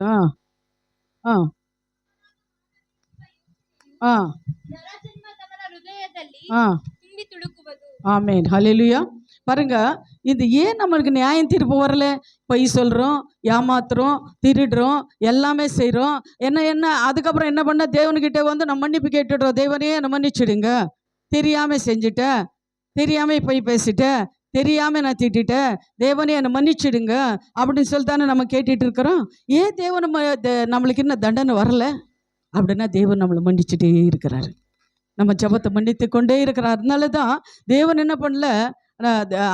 ಆ ಆ ಆ ನರಜನ್ಮದವರ ಹೃದಯದಲ್ಲಿ ಆ ತುಂಬಿ ತುಳುಕುವುದು ஆமேன் ஹalleluya பாருங்க இது ஏன் நம்மளுக்கு நியாயம் தீர்ப்பு வரல பொய் சொல்கிறோம் ஏமாத்துறோம் திருடுறோம் எல்லாமே செய்கிறோம் என்ன என்ன அதுக்கப்புறம் என்ன பண்ண தேவனுக்கிட்ட வந்து நம்ம மன்னிப்பு கேட்டுடுறோம் தேவனே என்னை மன்னிச்சிடுங்க தெரியாமல் செஞ்சுட்டேன் தெரியாமல் பொய் பேசிட்டேன் தெரியாமல் நான் திட்டேன் தேவனே என்னை மன்னிச்சிடுங்க அப்படின்னு சொல்லி தானே நம்ம கேட்டுட்டு இருக்கிறோம். ஏன் தேவன் நம்மளுக்கு இன்னும் தண்டனை வரல? அப்படின்னா தேவன் நம்மளை மன்னிச்சுட்டே இருக்கிறாரு. நம்ம ஜபத்தை மன்னித்து கொண்டே இருக்கிறார். அதனால தான் தேவன் என்ன பண்ணல?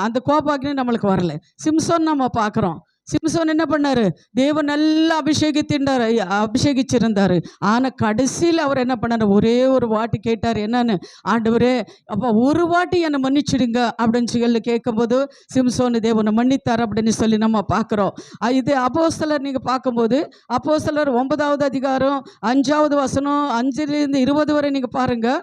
அந்த கோபாக்கினே நம்மளுக்கு வரல. சிம்சோன் நம்ம பார்க்குறோம். சிம்சோன் என்ன பண்ணாரு? தேவன் நல்லா அபிஷேகித்திருந்தார் அபிஷேகிச்சிருந்தாரு. ஆனால் கடைசியில் அவர் என்ன பண்ணாரு? ஒரே ஒரு வாட்டி கேட்டார் என்னன்னு? ஆண்டவரே அப்போ ஒரு வாட்டி என்னை மன்னிச்சிடுங்க. அப்படின்னு சொல்லி கேட்கும்போது சிம்சோன் தேவனை மன்னித்தார் அப்படின்னு சொல்லி நம்ம பார்க்குறோம். இது அப்போஸ்தலர் நீங்கள் பார்க்கும்போது அப்போஸ்தலர் ஒன்பதாவது அதிகாரம் அஞ்சாவது வசனம் அஞ்சுலேருந்து இருபது வரை நீங்கள் பாருங்கள்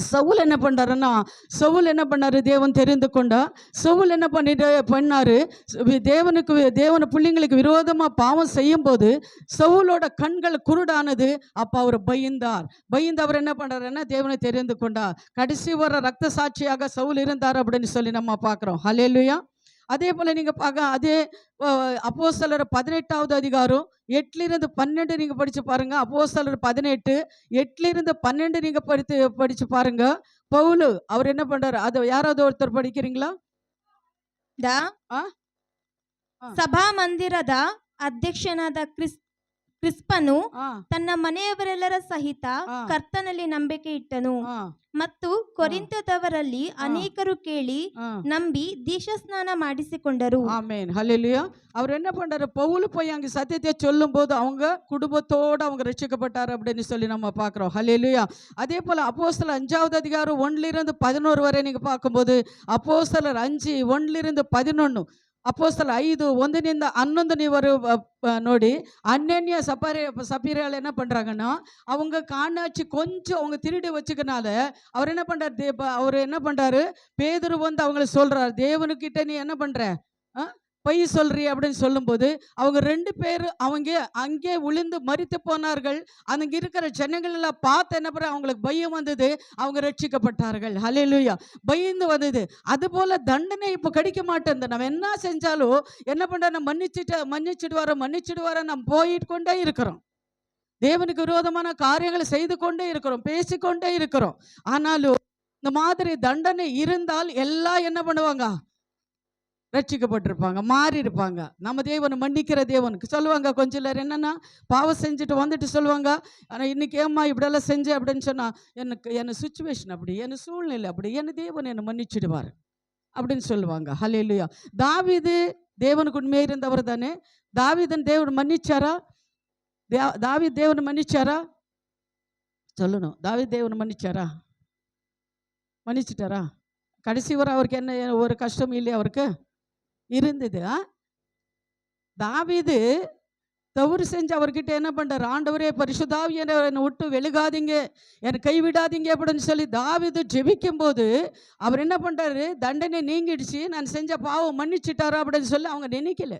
சவுல் என்ன பண்ணுறாருன்னா சவுல் என்ன பண்ணாரு? தேவன் தெரிந்து கொண்டா சவுல் என்ன பண்ணிட்டு பண்ணாரு? வி- தேவனுக்கு தேவன பிள்ளைங்களுக்கு விரோதமாக பாவம் செய்யும்போது சவுலோட கண்கள் குருடானது. அப்போ அவர் பயந்தார். பயந்து அவர் என்ன பண்ணுறாருன்னா தேவனை தெரிந்து கொண்டார். கடைசி வர ரத்த சாட்சியாக சவுல் இருந்தார் அப்படின்னு சொல்லி நம்ம பார்க்குறோம். ஹலேலுயா அதே போல் நீங்கள் பார்க்க அதே அப்போஸ்தலர் பதினெட்டாவது அதிகாரம் எட்டுலேருந்து பன்னெண்டு நீங்கள் படித்து பாருங்கள் அப்போஸ்தலர் பதினெட்டு எட்டுலேருந்து பன்னெண்டு நீங்கள் படித்து படித்து பாருங்க பவுலு அவர் என்ன பண்ணுறாரு அதை யாராவது ஒருத்தர் படிக்கிறீங்களா ದ ಆ? ಆ. ಸಭಾ ಮಂದಿರದ ಅಧ್ಯಕ್ಷನಾದ ಕ್ರಿಸ್ ಕ್ರಿಸ್ಪನು ஆ ತನ್ನ ಮನೆಯವರೆಲ್ಲರ ಸಹಿತ ಆ. ಕರ್ತನಲ್ಲಿ ನಂಬಿಕೆ ಇಟ್ಟನು ஆ ಮತ್ತು ಕೊರಿಂತದವರಲ್ಲಿ ಅನೇಕರು ಕೇಳಿ ஆ ನಂಬಿ ದೀಕ್ಷಾಸ್ನಾನ ಮಾಡಿಸಿಕೊಂಡರು ஆமேன் ஹalleluya அவர் என்ன பண்றாரு பவுல் போய் அங்கே சத்தியத்தை சொல்லும்போது அவங்க குடும்பத்தோடு அவங்க ரட்சிக்கப்பட்டார் அப்படின்னு சொல்லி நம்ம பார்க்குறோம் ஹalleluya அதே போல் அப்போஸ்தலர் அஞ்சாவது அதிகாரம் ஒன்றிலிருந்து பதினோரு வரை நீங்கள் பார்க்கும்போது அப்போஸ்தலர் அஞ்சு ஒன்றிலிருந்து பதினொன்று ಅಪೋಸ್ತಲ ಐದು ಒಂದನಿಂದ ಹನ್ನೊಂದನೇವರು ಅ, ಪ- ನೋಡಿ அந்நிய சப்பாரி சப்பீரியால் என்ன பண்ணுறாங்கன்னா அவங்க காணாச்சு கொஞ்சம் அவங்க திருடி வச்சுக்கனால அவர் என்ன பண்ணுறாரு தே அவர் என்ன பண்ணுறாரு பேதுரு வந்து அவங்கள சொல்கிறார் தேவனுக்கிட்ட நீ என்ன பண்ணுற ஆ பொய் சொல்றி அப்படின்னு சொல்லும்போது அவங்க ரெண்டு பேர் அவங்க அங்கே விழுந்து மறித்து போனார்கள். அங்கே இருக்கிற ஜனங்கள் எல்லாம் பார்த்து என்ன பண்ண அவங்களுக்கு பயம் வந்தது. அவங்க ரட்சிக்கப்பட்டார்கள். ஹalleluya. பயந்து வந்தது. அதுபோல் தண்டனை இப்போ கிடைக்க மாட்டேன். நம்ம என்ன செஞ்சாலும் என்ன பண்ணுற நம்ம மன்னிச்சுட்டு மன்னிச்சிடுவாரோ மன்னிச்சிடுவாரோ நம்ம போயிட்டு கொண்டே இருக்கிறோம். தேவனுக்கு விரோதமான காரியங்களை செய்து கொண்டே இருக்கிறோம். பேசிக்கொண்டே இருக்கிறோம். ஆனாலும் இந்த மாதிரி தண்டனை இருந்தால் எல்லாம் என்ன பண்ணுவாங்க? ரட்சிக்கப்பட்டிருப்பாங்க மாறி இருப்பாங்க நம்ம தேவனை மன்னிக்கிற தேவனுக்கு சொல்லுவாங்க கொஞ்சம் நேரம் என்னென்னா பாவம் செஞ்சுட்டு வந்துட்டு சொல்லுவாங்க ஆனால் இன்னைக்கு ஏம்மா இப்படியெல்லாம் செஞ்சேன் அப்படின்னு சொன்னால் எனக்கு என்ன சுச்சுவேஷன் அப்படி என்ன சூழ்நிலை அப்படி என்ன தேவன் என்னை மன்னிச்சிடுவார். அப்படின்னு சொல்லுவாங்க. ஹalleluya தாவீது தேவனுக்கு உண்மையாக இருந்தவர் தானே? தாவீதன் தேவன் மன்னிச்சாரா? தேவ தாவீது தேவனை மன்னிச்சாரா? சொல்லணும். தாவி தேவனை மன்னிச்சாரா? மன்னிச்சிட்டாரா? கடைசி வரை அவருக்கு என்ன ஒரு கஷ்டம் இல்லையா அவருக்கு? இருந்தது. தாவிது தவறு செஞ்சு அவர்கிட்ட என்ன பண்றாரு? ஆண்டவரே பரிசுதாவி என்னை விட்டு வெளுகாதீங்க என்னை கைவிடாதீங்க அப்படின்னு சொல்லி தாவீது ஜெபிக்கும் போது அவர் என்ன பண்றாரு? தண்டனை நீங்கிடுச்சு. நான் செஞ்ச பாவம் மன்னிச்சிட்டாரா அப்படின்னு சொல்லி அவங்க நினைக்கல.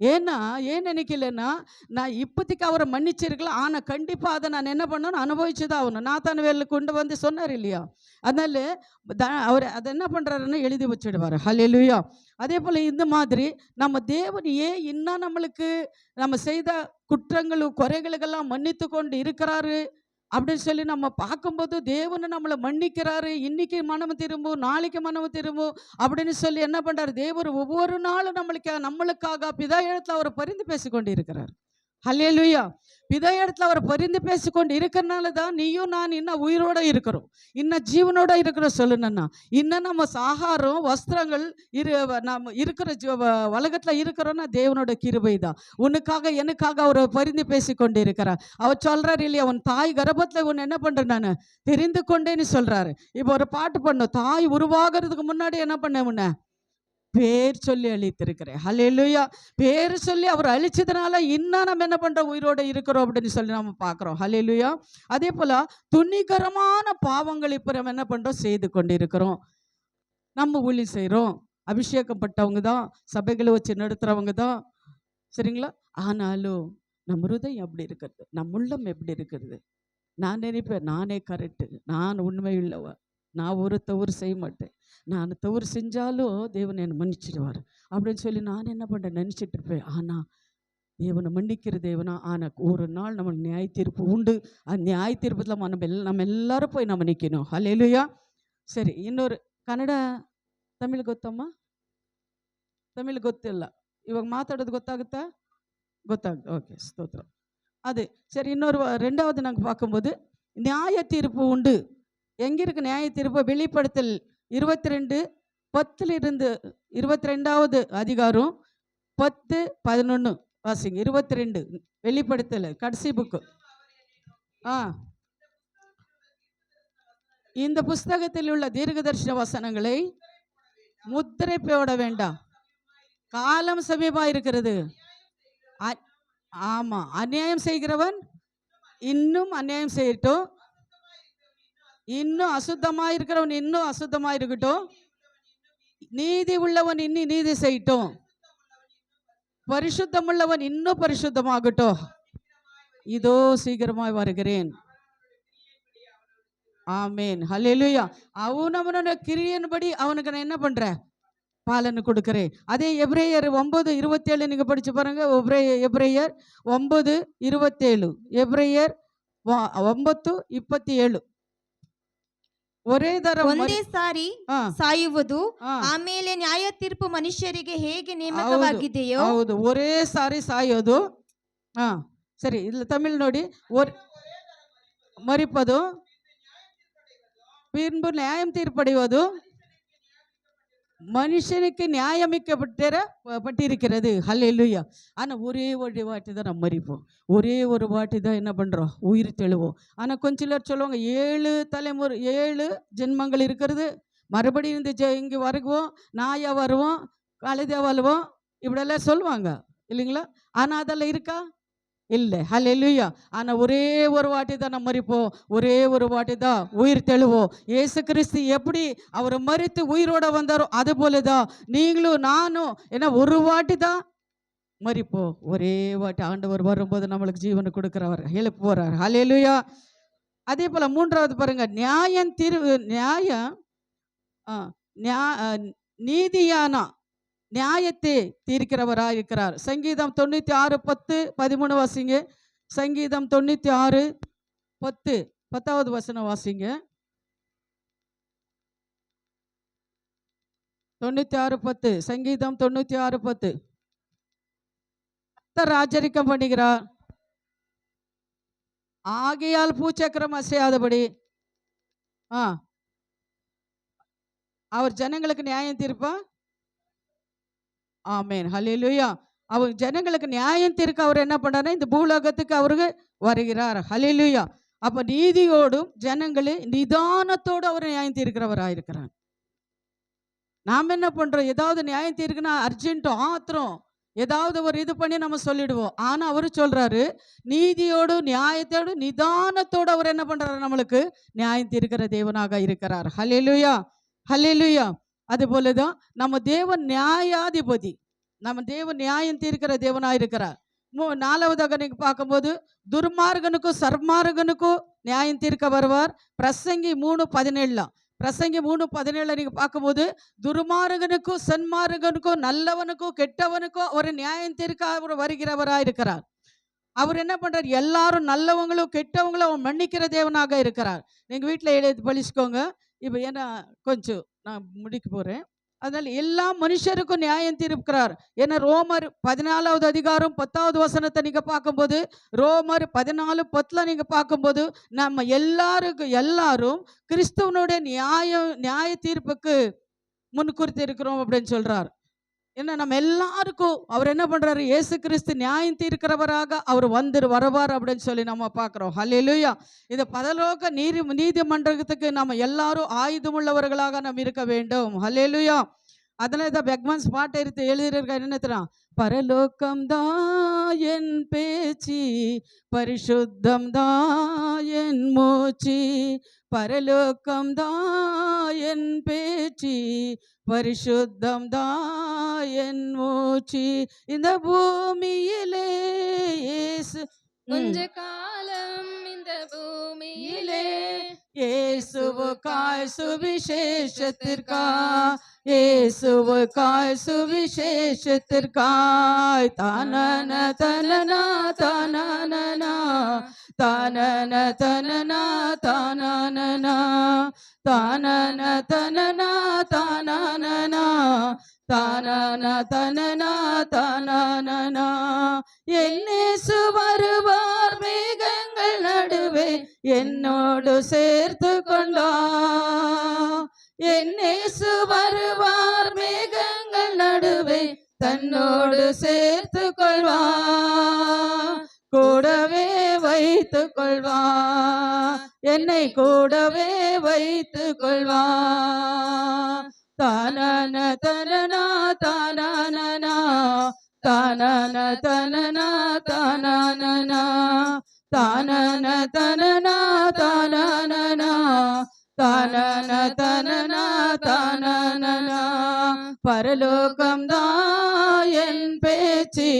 ஏன்னா ஏன் நினைக்கலன்னா நான் இப்போதைக்கு அவரை மன்னிச்சிருக்கலாம் ஆனால் கண்டிப்பாக அதை நான் என்ன பண்ணணும்? அனுபவிச்சு தான் ஆகணும் நாத்தான வேலில் கொண்டு வந்து சொன்னார் இல்லையா? அதனால த அவர் அதை என்ன பண்ணுறாருன்னு எழுதி வச்சிடுவார். ஹலெலுயா அதே போல் இந்த மாதிரி நம்ம தேவன் ஏன் இன்னும் நம்மளுக்கு நம்ம செய்த குற்றங்களும் குறைகளுக்கெல்லாம் மன்னித்து கொண்டு இருக்கிறாரு? அப்படின்னு சொல்லி நம்ம பார்க்கும்போது தேவனை நம்மளை மன்னிக்கிறாரு. இன்னைக்கு மனம் திரும்பும் நாளைக்கு மனம் திரும்பும் அப்படின்னு சொல்லி என்ன பண்றாரு? தேவர் ஒவ்வொரு நாளும் நம்மளுக்கு நம்மளுக்காக பிதா இடத்துல அவர் பரிந்து பேசிக்கொண்டு இருக்கிறார் ஹல்லேலூயா இதே இடத்துல அவர் பரிந்து பேசிக்கொண்டு இருக்கிறனால தான் நீயும் நான் இன்னும் உயிரோட இருக்கிறோம். இன்னும் ஜீவனோட இருக்கிறோம் சொல்லணும்னா இன்னும் நம்ம ஆகாரம் வஸ்திரங்கள் இரு நம்ம இருக்கிற ஜீ- வ- இருக்கிறோன்னா தேவனோட கிருபை தான் உனக்காக எனக்காக அவர் பரிந்து பேசி கொண்டு இருக்கிறார். அவர் சொல்கிறார் இல்லையா உன் தாய் கர்ப்பத்தில் உன்னை என்ன பண்ணுறேன் நான்? தெரிந்து கொண்டேன்னு சொல்கிறாரு இப்போ ஒரு பாட்டு பண்ணும் தாய் உருவாகிறதுக்கு முன்னாடி என்ன பண்ண உன்னை? பேர் சொல்லி அழித்திருக்கிறேன். ஹலெலுயா பேர் சொல்லி அவர் அழிச்சதுனால இன்னும் நம்ம என்ன பண்ணுறோம் உயிரோடு இருக்கிறோம் அப்படின்னு சொல்லி நம்ம பார்க்குறோம். ஹலெலுயா அதே போல் துணிகரமான பாவங்கள் இப்போ நம்ம என்ன பண்ணுறோம் செய்து கொண்டு இருக்கிறோம் நம்ம ஊழி செய்கிறோம் அபிஷேகப்பட்டவங்க தான். சபைகளை வச்சு நடத்துகிறவங்க தான். சரிங்களா? ஆனாலும் நம்ம ஹிருதயம் எப்படி இருக்கிறது? நம்முள்ளம் உள்ளம் எப்படி இருக்கிறது? நான் நினைப்பேன். நானே கரெக்டு நான் உண்மை உள்ளவன் நான் ஒரு தவறு செய்ய மாட்டேன் நான் தவறு செஞ்சாலும் தேவன் என்னை மன்னிச்சிடுவார் அப்படின்னு சொல்லி நான் என்ன பண்ணுறேன் நினச்சிட்டு இருப்பேன் ஆனால் தேவனை மன்னிக்கிற தேவனா ஆனால் ஒரு நாள் நம்மளுக்கு நியாய தீர்ப்பு உண்டு அந்த நியாய தீர்ப்பத்தில் நம்ம எல்லாம் நம்ம எல்லாரும் போய் நம்ம நிற்கணும் ஹalleluya ಸರಿ ಇನ್ನೊರು ಕನ್ನಡ ತಮಿಳ್ ಗೊತ್ತಮ್ಮ ತಮಿಳ್ ಗೊತ್ತಿಲ್ಲ ಇವಾಗ ಮಾತಾಡೋದು ಗೊತ್ತಾಗುತ್ತಾ ಗೊತ್ತಾಗುತ್ತೆ ಓಕೆ ಸ್ತೋತ್ರ அது சரி இன்னொரு வ- ரெண்டாவது நாங்கள் பார்க்கும்போது நியாய தீர்ப்பு உண்டு எங்கிருக்கு நியாய தீர்ப்பு? வெளிப்படுத்தல் இருபத்தி ரெண்டு பத்துலேருந்து இருபத்தி ரெண்டாவது அதிகாரம் பத்து பதினொன்று வாசிங்க. இருபத்தி ரெண்டு வெளிப்படுத்தல். கடைசி புக்கு ஆ. இந்த புஸ்தகத்தில் உள்ள தீர்க்கதர்ஷன வசனங்களை முத்திரை போட வேண்டாம். காலம் சமீபா இருக்கிறது அ- ஆமா. அநியாயம் செய்கிறவன் இன்னும் அநியாயம் செய்யட்டும். இன்னும் அசுத்தமாக இருக்கிறவன் இன்னும் அசுத்தமாக இருக்கட்டும் நீதி உள்ளவன் இன்னி நீதி செய்யட்டும். பரிசுத்தம் உள்ளவன் இன்னும் பரிசுத்தமாகட்டும். இதோ சீக்கிரமாய் வருகிறேன். ஆமேன். ஹலெலுயா அவன் அவனோட கிரியன்படி அவனுக்கு நான் என்ன பண்ணுறேன் பாலனை கொடுக்குறேன். அதே எப்ரேயர் ஒன்பது இருபத்தேழு நீங்கள் படித்து பாருங்கள் எப்ரே எப்ரேயர் ஒன்பது இருபத்தேழு. எப்ரேயர் ஒம்பத்து முப்பத்தி ஏழு ಒರೇ ಒಂದೇ ಸಾರಿ ಸಾಯುವುದು ಆಮೇಲೆ ನ್ಯಾಯ ತೀರ್ಪು ಮನುಷ್ಯರಿಗೆ ಹೇಗೆ ನೇಮಕವಾಗಿದೆಯೋ ಹೌದು ಒರೇ ಸಾರಿ ಸಾಯೋದು. ಹಾ ಸರಿ ಇಲ್ಲ ತಮಿಳ್ ನೋಡಿ. ಒರ್ ಮರಿಪದು. ಪಿನ್ಬು ನ್ಯಾಯ ತೀರ್ಪಡೆಯುವುದು மனுஷனுக்கு நியாயமிக்கப்பட்டிர பட்டிருக்கிறது. ஹல்லேலூயா ஆனால் ஒரே ஒரு வாட்டி தான் நம்ம மறிப்போம். ஒரே ஒரு வாட்டி தான் என்ன பண்ணுறோம் உயிர் தெழுவோம் ஆனால் கொஞ்ச சிலர் சொல்லுவாங்க ஏழு தலைமுறை ஏழு ஜென்மங்கள் இருக்கிறது. மறுபடியும் இந்த ஜெ இங்கே வருவோம் நாயாக வருவோம் கழுதையா வருவோம் இப்படியெல்லாம் சொல்லுவாங்க. இல்லைங்களா? ஆனால் அதெல்லாம் இருக்கா? இல்லை. ஹல்லேலூயா ஆனால் ஒரே ஒரு வாட்டி தான் நம்ம மறிப்போம். ஒரே ஒரு வாட்டி தான் உயிர் தெழுவோம். ஏசு கிறிஸ்து எப்படி அவர் மறித்து உயிரோட வந்தாரோ அது போல தான் நீங்களும் நானும் ஏன்னா ஒரு வாட்டி தான் மறிப்போம். ஒரே வாட்டி ஆண்டவர் வரும்போது நம்மளுக்கு ஜீவனை கொடுக்குறவர் எழுப்பு போகிறார் ஹலெலுயா அதே போல் மூன்றாவது பாருங்க. நியாயம் திரு நியாயம் ஆ, நியா- நீதியானா நியாயத்தை தீர்க்கிறவராக இருக்கிறார் சங்கீதம் தொண்ணூற்றி ஆறு பத்து பதிமூணு வாசிங்க. சங்கீதம் தொண்ணூற்றி ஆறு பத்து பத்தாவது வசனம் வாசிங்க. தொண்ணூற்றி ஆறு பத்து. சங்கீதம் தொண்ணூற்றி ஆறு பத்து. கர்த்தர் ராஜரிக்கம் பண்ணுகிறார். ஆகையால் பூச்சக்கரம் அசையாதபடி. ஆ. அவர் ஜனங்களுக்கு நியாயம் தீர்ப்பா? ஆமேன். ஹலிலுயா அவர் ஜனங்களுக்கு நியாயம் தீர்க்க அவர் என்ன பண்ணார் இந்த பூலோகத்துக்கு அவருக்கு வருகிறார். ஹலிலுயா அப்ப நீதியோடும் ஜனங்களே நிதானத்தோடு அவர் நியாயம் தீர்க்கிறவராக இருக்கிறார் நாம் என்ன பண்றோம்? ஏதாவது நியாயம் தீர்க்குனா அர்ஜென்ட் ஆத்திரம். ஏதாவது ஒரு இது பண்ணி நம்ம சொல்லிடுவோம். ஆனா அவர் சொல்றாரு நீதியோடு நியாயத்தோடு நிதானத்தோடு அவர் என்ன பண்ணுறாரு நம்மளுக்கு நியாயம் தீர்க்கிற தேவனாக இருக்கிறார். ஹலிலுயா ஹலிலுயா அது தான் நம்ம தேவன் நியாயாதிபதி. நம்ம தேவன் நியாயம் தீர்க்கிற தேவனாக இருக்கிறார். மூ நாலாவதாக நீங்க பார்க்கும்போது துர்மார்கனுக்கும் சர்மார்கனுக்கும் நியாயம் தீர்க்க வருவார். பிரசங்கி மூணு பதினேழுலாம். பிரசங்கி மூணு பதினேழுல நீங்க பார்க்கும்போது துர்மார்கனுக்கும் சன்மார்கனுக்கும் நல்லவனுக்கும் கெட்டவனுக்கும் அவர் நியாயம் தீர்க்க அவர் வருகிறவராக இருக்கிறார். அவர் என்ன பண்றார்? எல்லாரும் நல்லவங்களும் கெட்டவங்களும் அவர் மன்னிக்கிற தேவனாக இருக்கிறார். நீங்க வீட்டில் எழுதி பழிச்சுக்கோங்க. இப்போ ஏன்னா கொஞ்சம் நான் முடிக்க போகிறேன் அதனால எல்லா மனுஷருக்கும் நியாயம் தீர்க்கிறார். ஏன்னா ரோமர் பதினாலாவது அதிகாரம் பத்தாவது வசனத்தை நீங்கள் பார்க்கும்போது ரோமர் பதினாலு பத்தில் நீங்கள் பார்க்கும்போது நம்ம எல்லாருக்கும் எல்லாரும் கிறிஸ்துவனுடைய நியாயம் நியாய தீர்ப்புக்கு முன்குறித்து இருக்கிறோம் அப்படின்னு சொல்றார். ஏன்னா நம்ம எல்லாருக்கும் அவர் என்ன பண்றாரு? ஏசு கிறிஸ்து நியாயம் தீர்க்கிறவராக அவர் வந்து வரவார் அப்படின்னு சொல்லி நம்ம பார்க்குறோம். ஹலிலுயா இந்த பதலோக நீதி நீதிமன்றத்துக்கு நம்ம எல்லாரும் ஆயுதமுள்ளவர்களாக நாம் இருக்க வேண்டும். ஹலிலுயா அதில் இதை பெக்மன்ஸ் பாட்டு எடுத்து எழுதியிருக்காரு என்ன பரலோக்கம்தான் என் பேச்சு பரிசுத்தம் தான் என் மூச்சு பரலோக்கம்தான் என் பேச்சு பரிசுத்தம் தான் என் மூச்சு. இந்த பூமியிலே இயேசு கொஞ்ச காலம் இந்த பூமியிலே இயேசுவுக்காய் சுவிசேஷத்திற்காய் இயேசுவுக்காய் சுவிசேஷத்திற்காய். தானன தனனா தானனா தானன தனனா தானனா தானன தனனா தானனா தானன தனனா தானனா என்னேசு வருவார் மேகங்கள் நடுவே என்னோடு சேர்த்து கொண்டா. என்னேசு வருவார் மேகங்கள் நடுவே தன்னோடு சேர்த்து கொள்வா. கூடவே வைத்து கொள்வா. என்னை கூடவே வைத்து கொள்வா. தானன தனனா தானனா தானன தனனா தானனா தானன தனனா தானனா தானன தனனா தானனா பரலோகம் தான் என் பேச்சு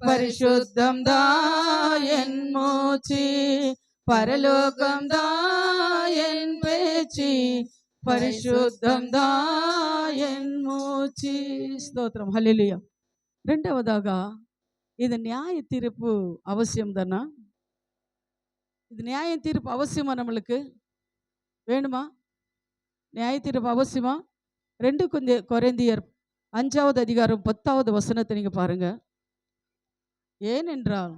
பரிசுத்தம் தான் என் மூச்சு பரலோகம் தான் என் பேச்சு பரிசுத்தம் தான் என் மூச்சு. ஸ்தோத்திரம். ஹலிலியா ரெண்டாவதாக இது நியாய தீர்ப்பு அவசியம் தானா? இது நியாய தீர்ப்பு அவசியமா நம்மளுக்கு? வேணுமா? நியாய தீர்ப்பு அவசியமா? ரெண்டு கொஞ்சம் குறைந்தியர் அஞ்சாவது அதிகாரம் பத்தாவது வசனத்தை நீங்க பாருங்க. ஏனென்றால்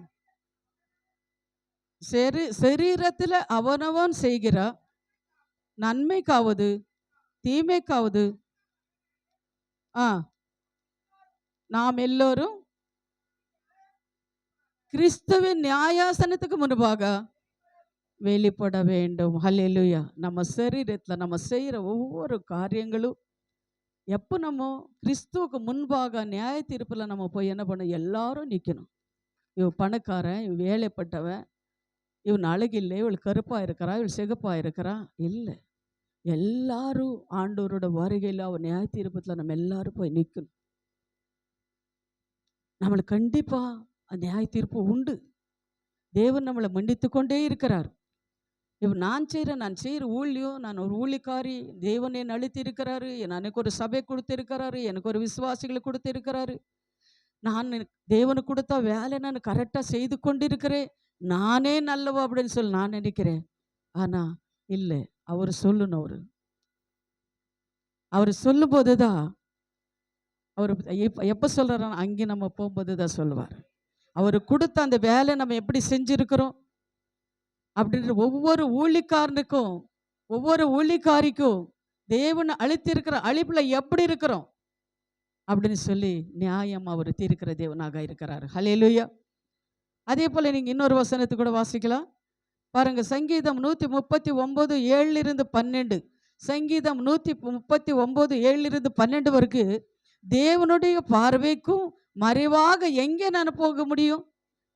சரி சரீரத்தில் அவனவன் செய்கிற நன்மைக்காவது தீமைக்காவது. ஆ. நாம் எல்லோரும் கிறிஸ்துவின் நியாயாசனத்துக்கு முன்பாக வெளிப்பட வேண்டும். ஹலெலுயா நம்ம சரீரத்தில் நம்ம செய்கிற ஒவ்வொரு காரியங்களும் எப்போ நம்ம கிறிஸ்துவுக்கு முன்பாக நியாய தீர்ப்பில் நம்ம போய் என்ன பண்ண எல்லாரும் நிற்கணும் இவன் பணக்காரன் இவன் வேலைப்பட்டவன் இவன் அழகில்லை இவள் கருப்பாக இருக்கிறா இவள் சிகப்பாக இருக்கிறா? இல்லை. எல்லாரும் ஆண்டவரோட வருகையில் அவர் நியாய தீர்ப்பத்தில் நம்ம எல்லாரும் போய் நிற்கணும் நம்மளுக்கு கண்டிப்பாக நியாய தீர்ப்பு உண்டு. தேவன் நம்மளை மன்னித்து கொண்டே இருக்கிறார். இப்போ நான் செய்கிற நான் செய்கிற ஊழியம் நான் ஒரு ஊழிக்காரி தேவன் என் அழுத்தி இருக்கிறாரு எனக்கு ஒரு சபை கொடுத்துருக்கிறாரு எனக்கு ஒரு விசுவாசிகளை கொடுத்துருக்கிறாரு. நான் தேவனுக்கு கொடுத்த வேலை நான் கரெக்டாக செய்து கொண்டிருக்கிறேன். நானே நல்லவோ அப்படின்னு சொல்லி நான் நினைக்கிறேன். ஆனால் இல்லை. அவர் சொல்லணும் அவர். அவர் சொல்லும்போது தான் அவர் எப்போ எப்போ சொல்கிறாரோ அங்கே நம்ம போகும்போது தான் சொல்லுவார். அவர் கொடுத்த அந்த வேலை நம்ம எப்படி செஞ்சுருக்கிறோம்? அப்படின்ற ஒவ்வொரு ஊழிக்காரனுக்கும் ஒவ்வொரு ஊழிக்காரிக்கும் தேவன் அழுத்திருக்கிற அழிப்பில் எப்படி இருக்கிறோம்? அப்படின்னு சொல்லி நியாயம் அவர் தீர்க்கிற தேவனாக இருக்கிறார். ஹலேலுயா அதே போல் நீங்கள் இன்னொரு வசனத்தை கூட வாசிக்கலாம். பாருங்க சங்கீதம் நூற்றி முப்பத்தி ஒம்பது ஏழிலிருந்து பன்னெண்டு. சங்கீதம் நூற்றி முப்பத்தி ஒம்பது ஏழிலிருந்து பன்னெண்டு வரைக்கும் தேவனுடைய பார்வைக்கும் மறைவாக எங்கே நான் போக முடியும்?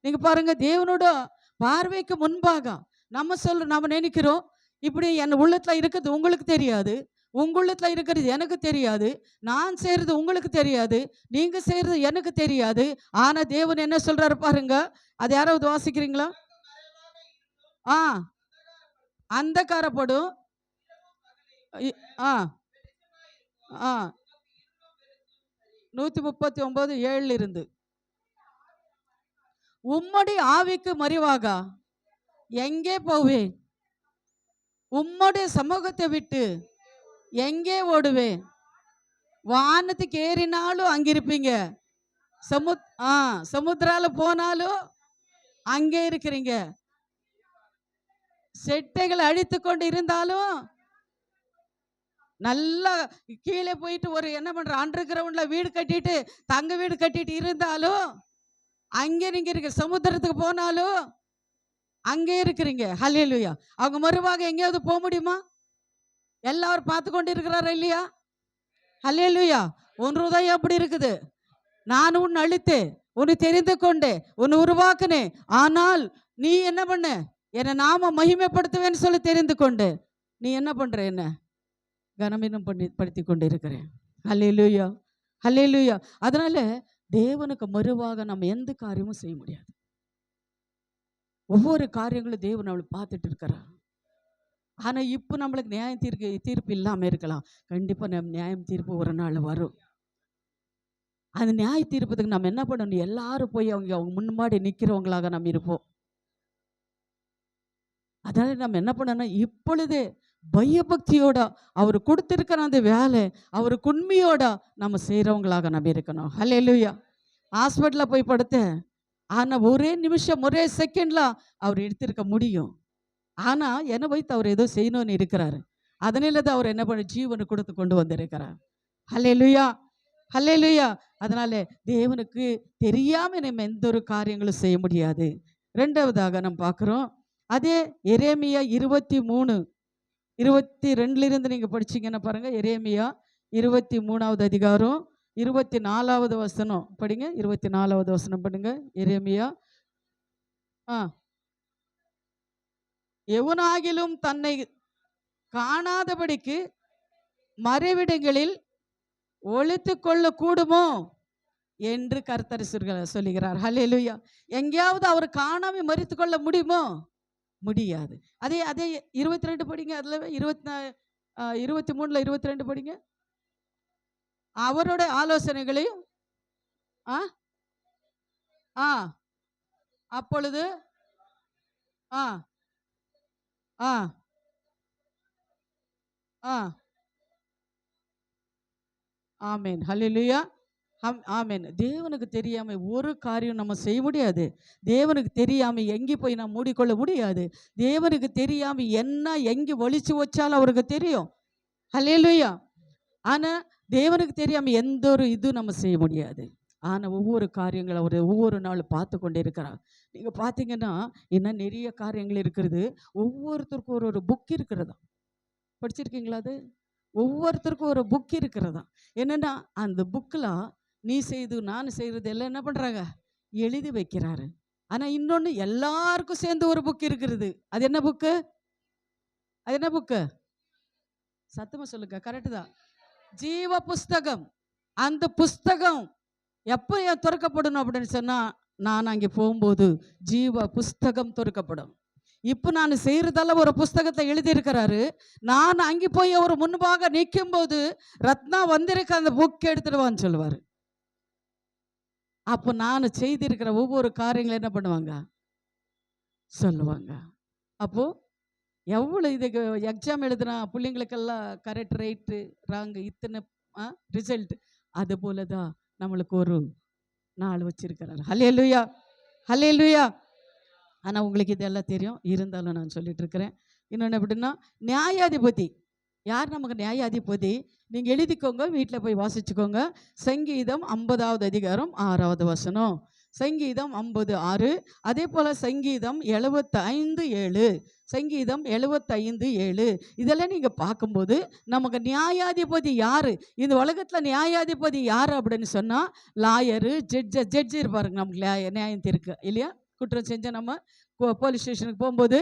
நீங்கள் பாருங்க தேவனோட பார்வைக்கு முன்பாக நம்ம சொல்ல நம்ம நினைக்கிறோம் இப்படி என் உள்ளத்தில் இருக்கிறது உங்களுக்கு தெரியாது உங்க உள்ளத்தில் இருக்கிறது எனக்கு தெரியாது நான் செய்கிறது உங்களுக்கு தெரியாது நீங்கள் செய்கிறது எனக்கு தெரியாது ஆனால் தேவன் என்ன சொல்கிறாரு பாருங்க அது யாராவது வாசிக்கிறீங்களா? ஆ அந்த இ- ஆ ஆ. நூற்றி முப்பத்தி ஒம்பது ஏழில் இருந்து உம்மடி ஆவிக்கு மறைவாக? எங்கே போவேன்? உம்முடைய சமூகத்தை விட்டு எங்கே ஓடுவேன்? வானத்துக்கு ஏறினாலும் அங்கே இருப்பீங்க சமுத் ஆ சமுத்திரால போனாலும் அங்கே இருக்கிறீங்க. செட்டைகளை அழித்து கொண்டு இருந்தாலும் நல்லா கீழே போயிட்டு ஒரு என்ன பண்ற அண்டர் கிரவுண்ட்ல வீடு கட்டிட்டு தங்க வீடு கட்டிட்டு இருந்தாலும் அங்கே நீங்க இருக்க சமுத்திரத்துக்கு போனாலும் அங்கே இருக்கிறீங்க. ஹலிலுயா அவங்க மறுவாக எங்கேயாவது போக முடியுமா? எல்லாரும் பார்த்து கொண்டு இருக்கிறாரா இல்லையா? ஹலிலுயா உன் ஹிருதயம் அப்படி இருக்குது? நான் உன் அழித்தேன். உன்னை தெரிந்து கொண்டு உன்னை உருவாக்குனேன். ஆனால் நீ என்ன பண்ண? என்னை நாம மகிமைப்படுத்துவேன்னு சொல்லி தெரிந்து கொண்டு நீ என்ன பண்ற என்ன? கனமீனம் பண்ணி படுத்தி கொண்டு இருக்கிறேன் ஹல்லேலூயா ஹல்லேலூயா அதனால தேவனுக்கு மறுவாக நம்ம எந்த காரியமும் செய்ய முடியாது. ஒவ்வொரு காரியங்களும் தேவன் அவளை பார்த்துட்டு இருக்கிறா ஆனால் இப்போ நம்மளுக்கு நியாயம் தீர்ப்பு தீர்ப்பு இல்லாமல் இருக்கலாம். கண்டிப்பாக நம்ம நியாயம் தீர்ப்பு ஒரு நாள் வரும். அந்த நியாய தீர்ப்பதுக்கு நம்ம என்ன பண்ணணும்? எல்லாரும் போய் அவங்க அவங்க முன்னாடி நிற்கிறவங்களாக நம்ம இருப்போம். அதனால் நம்ம என்ன பண்ணணும் இப்பொழுதே பயபக்தியோட அவர் கொடுத்துருக்கிற அந்த வேலை அவர் உண்மையோட நம்ம செய்கிறவங்களாக நம்ம இருக்கணும். ஹலே லூயா ஹாஸ்பிட்டலில் போய் படுத்தேன். ஆனால் ஒரே நிமிஷம் ஒரே செகண்டில் அவர் எடுத்திருக்க முடியும். ஆனால் என்னை வைத்து அவர் ஏதோ செய்யணும்னு இருக்கிறாரு. அதனால தான் அவர் என்ன பண்ண ஜீவனை கொடுத்து கொண்டு வந்திருக்கிறார். ஹலே லுய்யா ஹலே ஹல்லேலூயா அதனால தேவனுக்கு தெரியாமல் நம்ம எந்த ஒரு காரியங்களும் செய்ய முடியாது. ரெண்டாவதாக நம்ம பார்க்குறோம் அதே எரேமியா இருபத்தி மூணு இருபத்தி ரெண்டுலேருந்து நீங்கள் படிச்சீங்கன்னா பாருங்க எரேமியா இருபத்தி மூணாவது அதிகாரம் இருபத்தி நாலாவது வசனம். படிங்க இருபத்தி நாலாவது வசனம் பண்ணுங்க எரேமியா ஆ. எவனாகிலும் தன்னை காணாதபடிக்கு மறைவிடங்களில் ஒழித்து கொள்ள கூடுமோ என்று கர்த்தர் சொல்லுகிறார். ஹலே ஹல்லேலூயா எங்கேயாவது அவர் காணாமல் மறித்து கொள்ள முடியுமோ? முடியாது. அதே அதே இருபத்தி ரெண்டு படிங்க அதில் இருபத்தி இருபத்தி மூணில் இருபத்தி ரெண்டு படிங்க. அவரோட ஆலோசனைகளையும் ஆ ஆ அப்பொழுது ஆ ஆ ஆ. ஆமேன். ஹலிலுயா ஆம் ஆமேன். தேவனுக்கு தெரியாமல் ஒரு காரியம் நம்ம செய்ய முடியாது. தேவனுக்கு தெரியாமல் எங்கே போய் நான் மூடிக்கொள்ள முடியாது. தேவனுக்கு தெரியாமல் என்ன எங்கே ஒழிச்சு வச்சாலும் அவருக்கு தெரியும். ஹல்லேலூயா ஆனால் தேவனுக்கு தெரியாமல் எந்த ஒரு இதுவும் நம்ம செய்ய முடியாது. ஆனால் ஒவ்வொரு காரியங்களை அவர் ஒவ்வொரு நாள் பார்த்து கொண்டே இருக்கிறார். நீங்கள் பார்த்தீங்கன்னா என்ன நிறைய காரியங்கள் இருக்கிறது. ஒவ்வொருத்தருக்கும் ஒரு ஒரு புக் இருக்கிறதா? படிச்சிருக்கீங்களா அது? ஒவ்வொருத்தருக்கும் ஒரு புக் இருக்கிறதா? என்னென்னா அந்த புக்கில் நீ செய்து நான் செய்கிறது எல்லாம் என்ன பண்ணுறாங்க எழுதி வைக்கிறாரு. ஆனால் இன்னொன்று எல்லாருக்கும் சேர்ந்து ஒரு புக் இருக்கிறது. அது என்ன புக்கு அது என்ன புக்கு சத்தமாக சொல்லுங்க. கரெக்டு தான். ஜீவ புஸ்தகம் அந்த புஸ்தகம் எப்போ திறக்கப்படணும் அப்படின்னு சொன்னால் நான் அங்கே போகும்போது ஜீவ புஸ்தகம் திறக்கப்படும். இப்போ நான் செய்கிறதெல்லாம் ஒரு புஸ்தகத்தை எழுதியிருக்கிறாரு. நான் அங்கே போய் அவர் முன்பாக நிற்கும்போது ரத்னா வந்திருக்க அந்த புக் எடுத்துடுவான்னு சொல்லுவார். அப்போ நான் செய்திருக்கிற ஒவ்வொரு காரியங்களும் என்ன பண்ணுவாங்க? சொல்லுவாங்க. அப்போது எவ்வளோ இதுக்கு எக்ஸாம் எழுதுனா பிள்ளைங்களுக்கெல்லாம் கரெக்ட் ரைட்டு ராங்கு இத்தனை ரிசல்ட் அது போல தான் நம்மளுக்கு ஒரு நாள் வச்சிருக்கிறார். ஹலே லுயா ஹலே லுயா ஆனால் உங்களுக்கு இதெல்லாம் தெரியும். இருந்தாலும் நான் சொல்லிட்டு இருக்கிறேன். இன்னொன்று எப்படின்னா நியாயாதிபதி யார் நமக்கு நியாயாதிபதி? நீங்கள் எழுதிக்கோங்க வீட்டில் போய் வாசிச்சுக்கோங்க. சங்கீதம் ஐம்பதாவது அதிகாரம் ஆறாவது வசனம். சங்கீதம் ஐம்பது ஆறு. அதே போல் சங்கீதம் எழுபத்தி ஐந்து ஏழு. சங்கீதம் எழுபத்தைந்து ஏழு. இதெல்லாம் நீங்கள் பார்க்கும்போது நமக்கு நியாயாதிபதி யார்? இந்த உலகத்தில் நியாயாதிபதி யார் அப்படின்னு சொன்னால் லாயரு ஜட்ஜ ஜட்ஜி இருப்பாருங்க நமக்கு நியாய நியாயம் இல்லையா? குற்றம் செஞ்ச நம்ம போலீஸ் ஸ்டேஷனுக்கு போகும்போது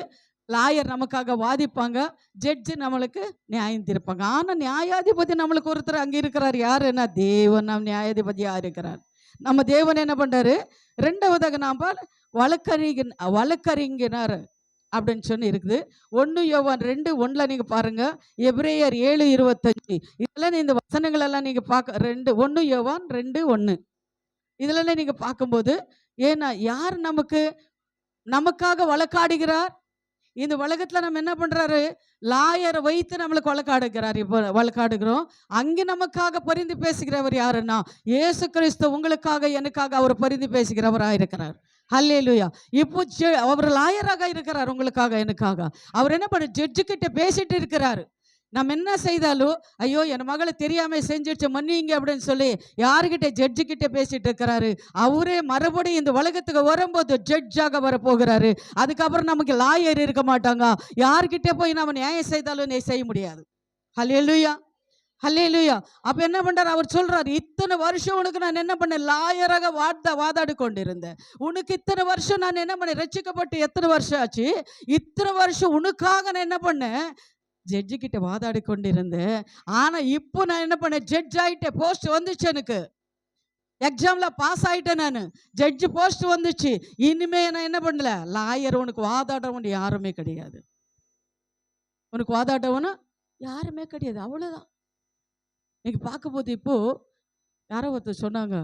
லாயர் நமக்காக வாதிப்பாங்க ஜட்ஜு நம்மளுக்கு நியாயம் தீர்ப்பாங்க. ஆனால் நியாயாதிபதி நம்மளுக்கு ஒருத்தர் அங்கே இருக்கிறார். யாருன்னா தேவன். நம் நியாயாதிபதியாக இருக்கிறார்? நம்ம தேவன் என்ன பண்ணுறாரு ரெண்டாவதாக நாம் வழக்கறிங்க வழக்கறிஞர் அப்படின்னு சொல்லி இருக்குது. ஒன்று யோவான் ரெண்டு ஒன்றில் நீங்கள் பாருங்கள் எப்ரேயர் ஏழு இருபத்தஞ்சி. இதெல்லாம் இந்த வசனங்களெல்லாம் நீங்கள் பார்க்க ரெண்டு ஒன்று யோவான் ரெண்டு ஒன்று இதிலெல்லாம் நீங்கள் பார்க்கும்போது ஏன்னா யார் நமக்கு நமக்காக வழக்காடுகிறார்? இந்த உலகத்தில் நம்ம என்ன பண்ணுறாரு லாயரை வைத்து நம்மளுக்கு வழக்காடுகிறார் இப்போ வழக்காடுகிறோம் அங்கே நமக்காக பரிந்து பேசுகிறவர் யாருன்னா? இயேசு கிறிஸ்து உங்களுக்காக எனக்காக அவர் பரிந்து பேசுகிறவராக இருக்கிறார். ஹல்லேலூயா. இப்போ ஜெ- அவர் லாயராக இருக்கிறார் உங்களுக்காக எனக்காக. அவர் என்ன பண்ண ஜட்ஜு கிட்ட பேசிட்டு இருக்கிறாரு. நம்ம என்ன செய்தாலும் ஐயோ என் மகளை தெரியாமல் செஞ்சிடுச்சு மன்னிங்க அப்படின்னு சொல்லி யாருக்கிட்ட ஜட்ஜு கிட்ட பேசிட்டு இருக்கிறாரு. அவரே மறுபடியும் இந்த உலகத்துக்கு வரும்போது ஜட்ஜாக வரப்போகிறாரு. அதுக்கப்புறம் நமக்கு லாயர் இருக்க மாட்டாங்க. யாருக்கிட்டே போய் நம்ம நியாயம் செய்தாலும் நீ செய்ய முடியாது. ஹலேலுயா ஹல்லேலுயா அப்ப என்ன பண்றாரு? அவர் சொல்றாரு இத்தனை வருஷம் உனக்கு நான் என்ன பண்ணேன்? லாயராக வார்த்தை வாதாடி கொண்டிருந்தேன். உனக்கு இத்தனை வருஷம் நான் என்ன பண்ணேன்? ரட்சிக்கப்பட்டு எத்தனை வருஷம் ஆச்சு? இத்தனை வருஷம் உனக்காக நான் என்ன பண்ணேன்? ஜட்ஜு கிட்ட வாதாடி கொண்டிருந்தேன் ஆனால் இப்போ நான் என்ன பண்ணேன்? ஜட்ஜ் ஆகிட்டேன் போஸ்ட் வந்துச்சு எனக்கு. எக்ஸாமில் பாஸ் ஆகிட்டேன் நான். ஜட்ஜு போஸ்ட் வந்துச்சு. இனிமே நான் என்ன பண்ணல? லாயர் உனக்கு வாதாடுறவன் யாருமே கிடையாது. உனக்கு வாதாட்டவனா யாருமே கிடையாது. அவ்வளோதான் இன்னைக்கு பார்க்கும்போது இப்போ யாரோ ஒருத்தர் சொன்னாங்க.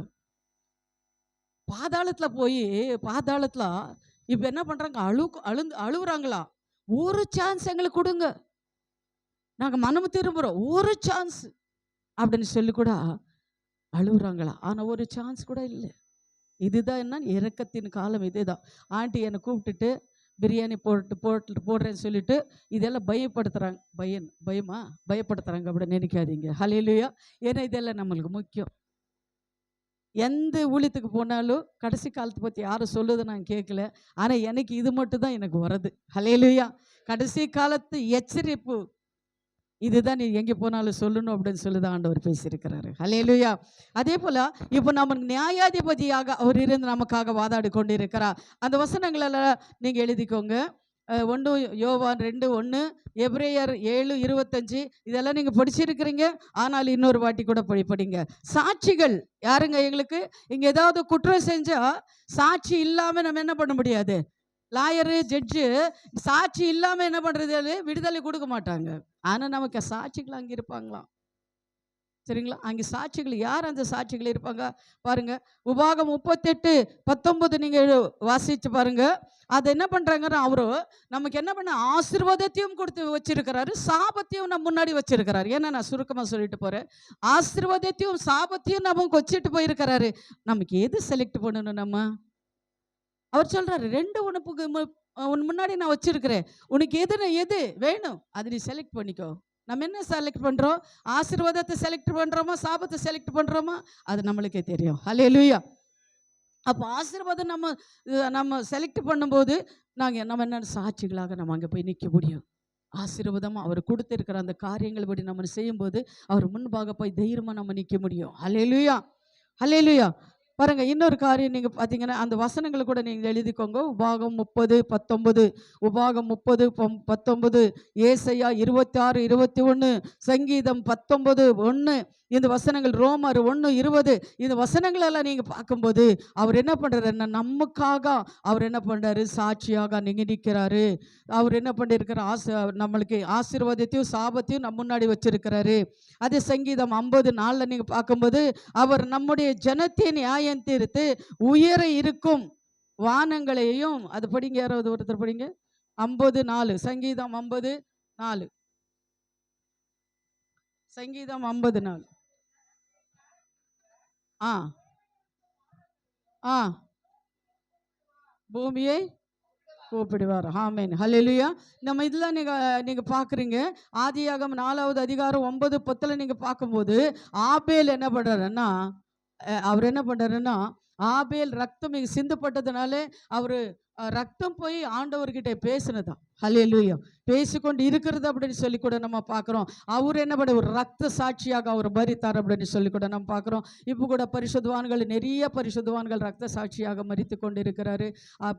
பாதாளத்தில் போய் பாதாளத்தில் இப்போ என்ன பண்ணுறாங்க அழு அழு அழுகுறாங்களா ஒரு சான்ஸ் எங்களுக்கு கொடுங்க. நாங்கள் மனம் திரும்புகிறோம் ஒரு சான்ஸ் அப்படின்னு சொல்லி கூட அழுகுறாங்களா ஆனால் ஒரு சான்ஸ் கூட இல்லை. இதுதான் என்ன இறக்கத்தின் காலம் இதுதான். ஆண்டி என்னை கூப்பிட்டுட்டு பிரியாணி போட்டு போட்டு போடுறேன்னு சொல்லிட்டு இதெல்லாம் பயப்படுத்துகிறாங்க பயன் பயமா? பயப்படுத்துகிறாங்க அப்படின்னு நினைக்காதீங்க. ஹலேலுயா ஏன்னா இதெல்லாம் நம்மளுக்கு முக்கியம். எந்த ஊழியத்துக்கு போனாலும் கடைசி காலத்தை பற்றி யாரும் சொல்லுது நான் கேட்கல. ஆனால் எனக்கு இது மட்டும் தான் எனக்கு வருது ஹலையிலையா கடைசி காலத்து எச்சரிப்பு. இதுதான் நீ எங்கே போனாலும் சொல்லணும் அப்படின்னு சொல்லி தான் ஆண்டவர் பேசியிருக்கிறாரு. ஹலேலுயா அதே போல் இப்போ நம்ம நியாயாதிபதியாக அவர் இருந்து நமக்காக வாதாடி கொண்டு இருக்கிறார் அந்த வசனங்களெல்லாம் நீங்கள் எழுதிக்கோங்க. ஒன்று யோவான் ரெண்டு ஒன்று எப்ரேயர் ஏழு இருபத்தஞ்சு இதெல்லாம் நீங்கள் படிச்சிருக்கிறீங்க. ஆனால் இன்னொரு வாட்டி கூட படி படிங்க. சாட்சிகள் யாருங்க எங்களுக்கு? இங்கே ஏதாவது குற்றம் செஞ்சால் சாட்சி இல்லாமல் நம்ம என்ன பண்ண முடியாது? லாயரு ஜட்ஜு சாட்சி இல்லாமல் என்ன பண்ணுறது விடுதலை கொடுக்க மாட்டாங்க. ஆனால் நமக்கு சாட்சிகள் அங்கே இருப்பாங்களாம். சரிங்களா? அங்கே சாட்சிகள் யார் அந்த சாட்சிகள் இருப்பாங்க? பாருங்க உபாகம் முப்பத்தெட்டு பத்தொன்பது நீங்கள் வாசிச்சு பாருங்க. அதை என்ன பண்ணுறாங்கன்னா அவரு நமக்கு என்ன பண்ண ஆசீர்வாதத்தையும் கொடுத்து வச்சிருக்கிறாரு. சாபத்தையும் நம்ம முன்னாடி வச்சிருக்கிறாரு. ஏன்னா நான் சுருக்கமாக சொல்லிட்டு போகிறேன் ஆசீர்வாதத்தையும் சாபத்தையும் நமக்கு வச்சுட்டு போயிருக்கிறாரு. நமக்கு எது செலக்ட் பண்ணணும் நம்ம? அவர் சொல்றாரு ரெண்டு உனப்புக்கு உன் முன்னாடி நான் வச்சிருக்கிறேன். உனக்கு எது எது வேணும் அது நீ செலக்ட் பண்ணிக்கோ. நம்ம என்ன செலக்ட் பண்றோம்? ஆசீர்வாதத்தை செலக்ட் பண்றோமா? சாபத்தை செலக்ட் பண்றோமா? அது நம்மளுக்கே தெரியும். ஹalleluya அப்போ ஆசீர்வாதம் நம்ம நம்ம செலக்ட் பண்ணும்போது நாங்கள் நம்ம என்ன சாட்சிகளாக நம்ம அங்கே போய் நிற்க முடியும். ஆசீர்வாதமாக அவர் கொடுத்துருக்கிற அந்த காரியங்கள் படி நம்ம செய்யும்போது அவர் முன்பாக போய் தைரியமாக நம்ம நிற்க முடியும். ஹalleluya ஹalleluya பாருங்கள் இன்னொரு காரியம் நீங்கள் பார்த்தீங்கன்னா அந்த வசனங்களை கூட நீங்கள் எழுதிக்கோங்க. உபாகம் முப்பது பத்தொன்பது. உபாகம் முப்பது பத்தொன்பது. ஏசையா இருபத்தி ஆறு இருபத்தி ஒன்று சங்கீதம் பத்தொன்பது ஒன்று இந்த வசனங்கள் ரோமர் ஒன்று இருபது. இந்த வசனங்களெல்லாம் நீங்கள் பார்க்கும்போது அவர் என்ன பண்ணுறாருன்னா நமக்காக அவர் என்ன பண்ணுறாரு சாட்சியாக நீங்கள் நிற்கிறாரு. அவர் என்ன பண்ணியிருக்கிற ஆசை நம்மளுக்கு ஆசீர்வாதத்தையும் சாபத்தையும் நம்ம முன்னாடி வச்சிருக்கிறாரு. அதே சங்கீதம் ஐம்பது நாளில் நீங்கள் பார்க்கும்போது அவர் நம்முடைய ஜனத்தை நியாயம் தீர்த்து உயர இருக்கும் வானங்களையும் அது படிங்க யாராவது ஒருத்தர் படிங்க. ஐம்பது நாலு சங்கீதம் ஐம்பது நாலு. சங்கீதம் ஐம்பது நாலு. ஆ. ஆ. பூமியை கூப்பிடுவார். ஆமேன். ஹலெலுயா நம்ம இதெல்லாம் நீங்கள் நீங்கள் பார்க்குறீங்க. ஆதியாகம் நாலாவது அதிகாரம் ஒன்பது பத்தில் நீங்கள் பார்க்கும்போது ஆபேல் என்ன பண்ணுறாருன்னா அவர் என்ன பண்ணுறாருன்னா ஆபேல் ரத்தம் சிந்தப்பட்டதுனால அவர் ரத்தம் போய் ஆண்டவர்கிட்ட பேசினதான் ஹalleluya பேசிக்கொண்டு இருக்கிறது அப்படின்னு சொல்லி கூட நம்ம பார்க்குறோம். அவர் என்னப்பட ஒரு ரத்த சாட்சியாக அவர் மறித்தார் அப்படின்னு சொல்லி கூட நம்ம பார்க்குறோம். இப்போ கூட பரிசுத்தவான்கள் நிறைய பரிசுத்தவான்கள் ரத்த சாட்சியாக மறித்து கொண்டு இருக்கிறாரு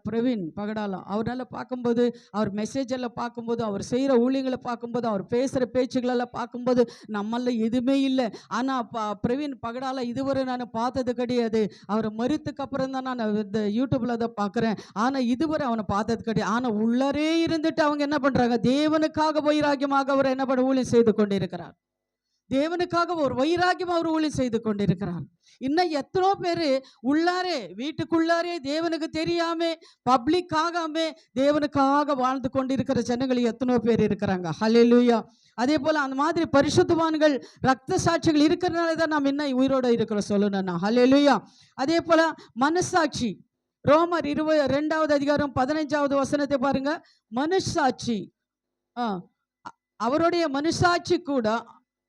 பிரவீன் பகடாலம் அவரால் பார்க்கும்போது அவர் மெசேஜெல்லாம் பார்க்கும்போது அவர் செய்கிற ஊழியங்களை பார்க்கும்போது அவர் பேசுகிற பேச்சுகளெல்லாம் பார்க்கும்போது நம்மள எதுவுமே இல்லை. ஆனால் ப பிரவீன் பகடாலம் இதுவரை நான் பார்த்தது கிடையாது. அவர் மறித்துக்கு அப்புறம் தான் நான் இந்த யூடியூப்பில் தான் பார்க்குறேன். ஆனால் இதுவரை அவனை பார்த்தது கிடையாது. ஆனால் உள்ளரே இருந்து இருந்துட்டு அவங்க என்ன பண்றாங்க? தேவனுக்காக வைராக்கியமாக அவர் என்ன பண்ண ஊழியம் செய்து கொண்டிருக்கிறார். தேவனுக்காக ஒரு வைராக்கியம் அவர் ஊழியம் செய்து கொண்டிருக்கிறார். இன்னும் எத்தனோ பேர் உள்ளாரே வீட்டுக்குள்ளாரே தேவனுக்கு தெரியாம பப்ளிக் தேவனுக்காக வாழ்ந்து கொண்டிருக்கிற ஜனங்கள் எத்தனோ பேர் இருக்கிறாங்க. ஹலெலுயா அதே போல அந்த மாதிரி பரிசுத்தவான்கள் ரத்த சாட்சிகள் இருக்கிறனால தான் நாம் இன்னும் உயிரோட இருக்கிற சொல்லணும்னா. ஹலெலுயா அதே போல மனசாட்சி. ரோமர் இருபது ரெண்டாவது அதிகாரம் பதினைஞ்சாவது வசனத்தை பாருங்க. மனுஷாட்சி. ஆ அவருடைய மனுஷாட்சி கூட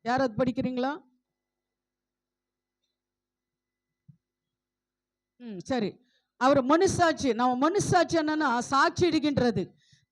யாராவது படிக்கிறீங்களா? ம் சரி. அவர் மனுஷாட்சி நம்ம மனுஷாட்சி என்னன்னா சாட்சி இடுகின்றது.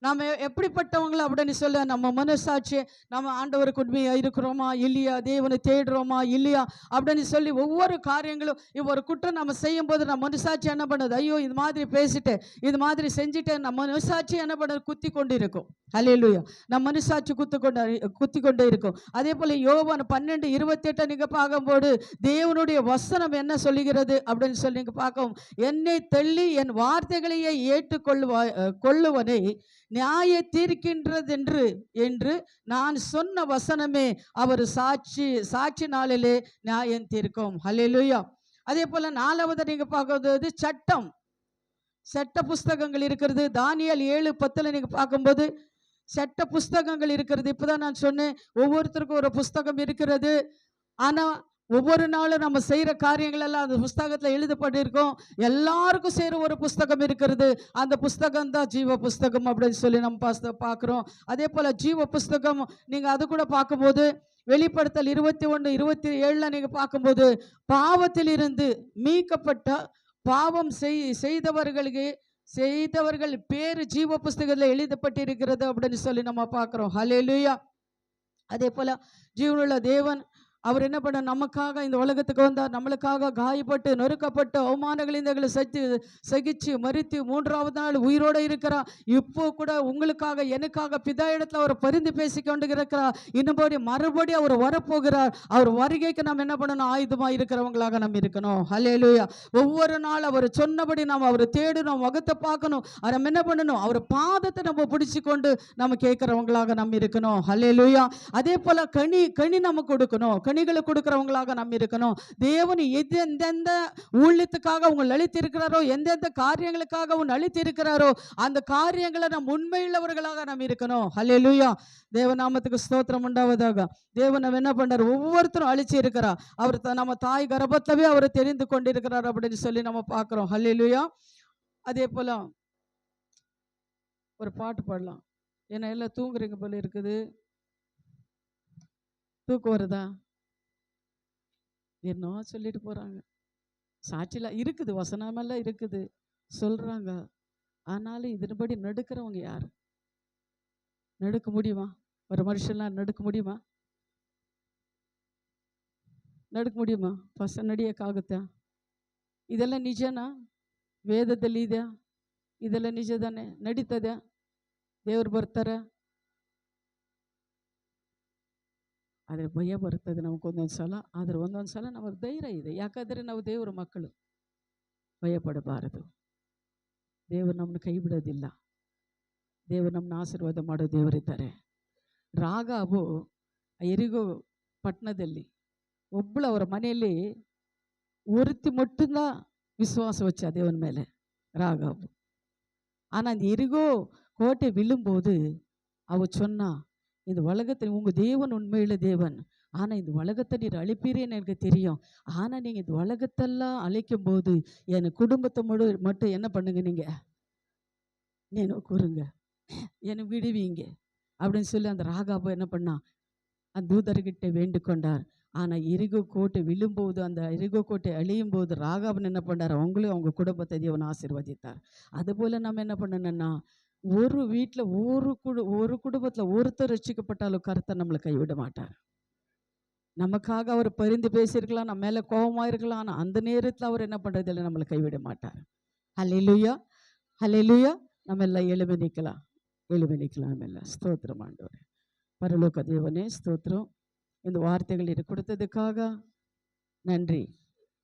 நாம் எப்படிப்பட்டவங்கள அப்படின்னு சொல்ல. நம்ம மனசாட்சி நம்ம ஆண்டவருக்கு உண்மையாக இருக்கிறோமா? இல்லையா? தேவனை தேடுறோமா? இல்லையா? அப்படின்னு சொல்லி ஒவ்வொரு காரியங்களும் ஒரு குற்றம் நம்ம செய்யும் போது நம்ம மனசாட்சி என்ன பண்ணுது? ஐயோ இது மாதிரி பேசிட்டு இது மாதிரி செஞ்சுட்டு நம்ம மனசாட்சி என்ன பண்ணுறது குத்தி கொண்டு இருக்கும் ஹalleluya நம்ம மனசாட்சி குத்து கொண்டு குத்தி கொண்டே இருக்கும். அதே போல் யோவான் பன்னெண்டு இருபத்தெட்டை நீங்கள் பார்க்கும்போது தேவனுடைய வசனம் என்ன சொல்லுகிறது? அப்படின்னு சொல்லி நீங்கள் பார்க்கவும் என்னை தள்ளி என் வார்த்தைகளையே ஏற்றுக்கொள்ளுவ கொள்ளுவனை நியாய தீர்க்கின்றதென்று என்று நான் சொன்ன வசனமே அவர் சாட்சி சாட்சி நாளிலே நியாயம் தீர்க்கும். ஹalleluya. அதே போல நாலாவது நீங்க பார்க்கும்போது சட்டம். சட்ட புஸ்தகங்கள் இருக்கிறது. தானியல் ஏழு பத்துல நீங்க பார்க்கும்போது சட்ட புஸ்தகங்கள் இருக்கிறது. இப்பதான் நான் சொன்னேன் ஒவ்வொருத்தருக்கும் ஒரு புஸ்தகம் இருக்கிறது. ஆனா ஒவ்வொரு நாளும் நம்ம செய்கிற காரியங்கள் எல்லாம் அந்த புஸ்தகத்தில் எழுதப்பட்டிருக்கோம். எல்லாருக்கும் செய்கிற ஒரு புஸ்தகம் இருக்கிறது. அந்த புஸ்தகம் தான் ஜீவ புஸ்தகம் அப்படின்னு சொல்லி நம்ம பாஸ்த பார்க்குறோம் அதே போல் ஜீவ புஸ்தகம் நீங்கள் அது கூட பார்க்கும்போது வெளிப்படுத்தல் இருபத்தி ஒன்று இருபத்தி ஏழில் நீங்கள் பார்க்கும்போது பாவத்தில் இருந்து மீட்கப்பட்ட பாவம் செய் செய்தவர்களுக்கு செய்தவர்கள் பேர் ஜீவ புஸ்தகத்தில் எழுதப்பட்டிருக்கிறது அப்படின்னு சொல்லி நம்ம பார்க்குறோம் ஹalleluya அதே போல் ஜீவனுள்ள தேவன் அவர் என்ன பண்ண நமக்காக இந்த உலகத்துக்கு வந்தார். நம்மளுக்காக காயப்பட்டு நொறுக்கப்பட்டு அவமானங்களை சச்சி சகிச்சு மறித்து மூன்றாவது நாள் உயிரோடு இருக்கிறார். இப்போ கூட உங்களுக்காக எனக்காக பிதா இடத்துல அவர் பரிந்து பேசி கொண்டு இருக்கிறார் இன்னும்படி மறுபடியும் அவர் வரப்போகிறார். அவர் வருகைக்கு நம்ம என்ன பண்ணணும்? ஆயுதமாக இருக்கிறவங்களாக நம்ம இருக்கணும். ஹலேலுயா ஒவ்வொரு நாள் அவர் சொன்னபடி நாம் அவரை தேடணும் வகத்தை பார்க்கணும். அவர் நம்ம என்ன பண்ணணும்? அவர் பாதத்தை நம்ம பிடிச்சு கொண்டு நம்ம கேட்குறவங்களாக நம்ம இருக்கணும். ஹலேலுயா அதே போல் கனி கனி நம்ம கொடுக்கணும். கனிகளை கொடுக்குறவங்களாக நம்ம இருக்கணும். தேவன் எது எந்தெந்த ஊழியத்துக்காக உங்களை அழித்திருக்கிறாரோ எந்தெந்த காரியங்களுக்காக உன் அழித்திருக்கிறாரோ அந்த காரியங்களை நம்ம உண்மையுள்ளவர்களாக நம்ம இருக்கணும். ஹalleluya தேவநாமத்துக்கு ஸ்தோத்திரம் உண்டாவதாக. தேவன் நம்ம என்ன பண்ணார் ஒவ்வொருத்தரும் அழிச்சு இருக்கிறார் அவர் நம்ம தாய் கர்ப்பத்தவே அவர் தெரிந்து கொண்டிருக்கிறார் அப்படின்னு சொல்லி நம்ம பார்க்குறோம். ஹalleluya அதே போல ஒரு பாட்டு பாடலாம். ஏன்னா எல்லாம் தூங்குறீங்க போல இருக்குது. தூக்கம் வருதா? என்ன சொல்லிட்டு போறாங்க சாட்சிலாம் இருக்குது வசனமெல்லாம் இருக்குது சொல்றாங்க ஆனாலும் இதன்படி நடுக்கிறவங்க யார் நடுக்க முடியுமா ஒரு மனுஷன்லாம் நடுக்க முடியுமா ನಡಕ್ ಮುಡಿಯಮ್ಮ ಹೊಸ ನಡಿಯೋಕ್ಕಾಗುತ್ತಾ ಇದೆಲ್ಲ ನಿಜನಾ ವೇದದಲ್ಲಿ ಇದೆಯಾ ಇದೆಲ್ಲ ನಿಜ ತಾನೆ ನಡೀತದೆ ದೇವ್ರು ಬರ್ತಾರೆ ಆದರೆ ಭಯ ಬರ್ತದೆ ನಮಗೊಂದೊಂದು ಸಲ ಆದರೆ ಒಂದೊಂದು ಸಲ ನಮಗೆ ಧೈರ್ಯ ಇದೆ ಯಾಕಂದರೆ ನಾವು ದೇವರ ಮಕ್ಕಳು ಭಯ ಪಡಬಾರದು ದೇವರು ನಮ್ಮನ್ನು ಕೈ ಬಿಡೋದಿಲ್ಲ ದೇವರು ನಮ್ಮನ್ನ ಆಶೀರ್ವಾದ ಮಾಡೋ ದೇವರಿದ್ದಾರೆ ರಾಗಾವು ಎರಿಗೋ ಪಟ್ಟಣದಲ್ಲಿ ಒಬ್ಬಳು ಅವರ ಮನೆಯಲ್ಲಿ ஒருத்தி மட்டும்தான் விசுவாசம் வச்சா தேவன் மேலே ராகாவு ஆனால் அந்த எரிகோ கோட்டை விழும்போது அவ சொன்னா இந்த உலகத்தில் உங்கள் தேவன் உண்மையில் தேவன். ஆனால் இந்த உலகத்தை நீர் அழைப்பீரேன்னு எனக்கு தெரியும். ஆனால் நீங்கள் இந்த உலகத்தெல்லாம் அழைக்கும் போது என் குடும்பத்தை முழு மட்டும் என்ன பண்ணுங்க நீங்கள் நீ கூறுங்க. என்னை விடுவீங்க. அப்படின்னு சொல்லி அந்த ராகாபு என்ன பண்ணான் அந்த தூதர்கிட்ட வேண்டு கொண்டார். ஆனால் எரிகோ கோட்டை விழும்போது அந்த எரிகோ கோட்டை அழியும் போது ராகாவன் என்ன பண்ணார்? அவங்களும் அவங்க குடும்பத்தை தேவன் ஆசீர்வதித்தார். அதுபோல் நம்ம என்ன பண்ணணும்னா ஒரு வீட்டில் ஒரு குடு ஒரு குடும்பத்தில் ஒருத்தர் ரசிக்கப்பட்டாலும் கருத்தை நம்மளை கைவிட மாட்டார். நமக்காக அவர் பரிந்து பேசியிருக்கலாம் நம்ம மேலே கோபமாக இருக்கலாம் ஆனால் அந்த நேரத்தில் அவர் என்ன பண்ணுறதில்ல நம்மளை கைவிட மாட்டார். ஹalleluya ஹalleluya நம்ம எல்லாம் எழுமி நிற்கலாம் எழுமி நிற்கலாம் நம்ம எல்லாம். ஸ்தோத்திரம் ஆண்டவர். பரலோக தேவனே ஸ்தோத்திரம். இந்த வார்த்தைகள் எனக்கு கொடுத்ததுக்காக நன்றி.